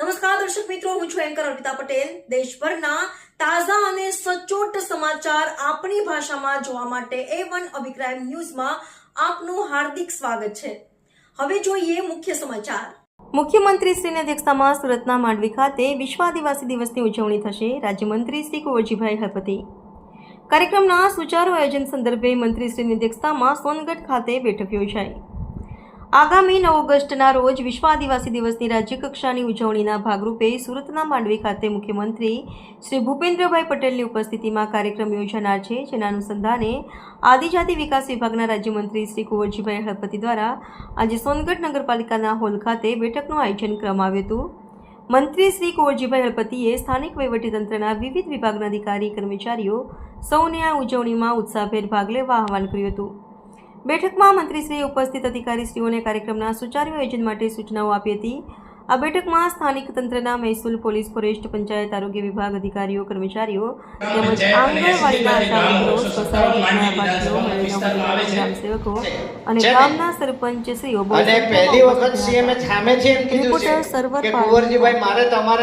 નમસ્કાર, દર્શક મિત્રો, હું છું એન્કર અર્પિતા પટેલ. દેશભરના તાજા અને સચોટ સમાચાર આપણી ભાષામાં જોવા માટે એ વન અભિક્રાઇમ ન્યૂઝમાં આપનું હાર્દિક સ્વાગત છે. હવે જોઈએ મુખ્ય સમાચાર. મુખ્યમંત્રી શ્રીની અધ્યક્ષતામાં સુરતના માંડવી ખાતે વિશ્વ આદિવાસી દિવસની ઉજવણી થશે, રાજ્યમંત્રી શ્રી કુંવરજીભાઈ હરપતિ. કાર્યક્રમના સુચારુ આયોજન સંદર્ભે મંત્રીશ્રીની અધ્યક્ષતામાં સોનગઢ ખાતે બેઠક યોજાઈ. આગામી નવ ઓગસ્ટના રોજ વિશ્વ આદિવાસી દિવસની રાજ્યકક્ષાની ઉજવણીના ભાગરૂપે સુરતના માંડવી ખાતે મુખ્યમંત્રી શ્રી ભૂપેન્દ્રભાઈ પટેલની ઉપસ્થિતિમાં કાર્યક્રમ યોજાનાર છે, જેના અનુસંધાને આદિજાતિ વિકાસ વિભાગના રાજ્યમંત્રી શ્રી કુંવરજીભાઈ હળપતિ દ્વારા આજે સોનગઢ નગરપાલિકાના હોલ ખાતે બેઠકનું આયોજન કરવામાં આવ્યું હતું. મંત્રી શ્રી કુંવરજીભાઈ હળપતિએ સ્થાનિક વહીવટીતંત્રના વિવિધ વિભાગના અધિકારી કર્મચારીઓ સૌને આ ઉજવણીમાં ઉત્સાહભેર ભાગ લેવા આહવાન કર્યું હતું. બેઠકમાં મંત્રીશ્રીએ ઉપસ્થિત અધિકારીશ્રીઓને કાર્યક્રમના સુચારુ આયોજન માટે સૂચનાઓ આપી હતી. આ બેઠકમાં સ્થાનિક તંત્રના મહેસૂલ પોલીસ ફોરેસ્ટ પંચાયત આરોગ્ય વિભાગ અધિકારીઓ કર્મચારીઓ તેમજ આંગણવાડીના આશાવકરો સોસાયટીના પાટીઓ ગ્રામસેવકો અને ગામના સરપંચ શ્રીઓ અને પહેલી વખત સીએમએ સામેથી એમ કીધું છે રિપોર્ટર સર્વર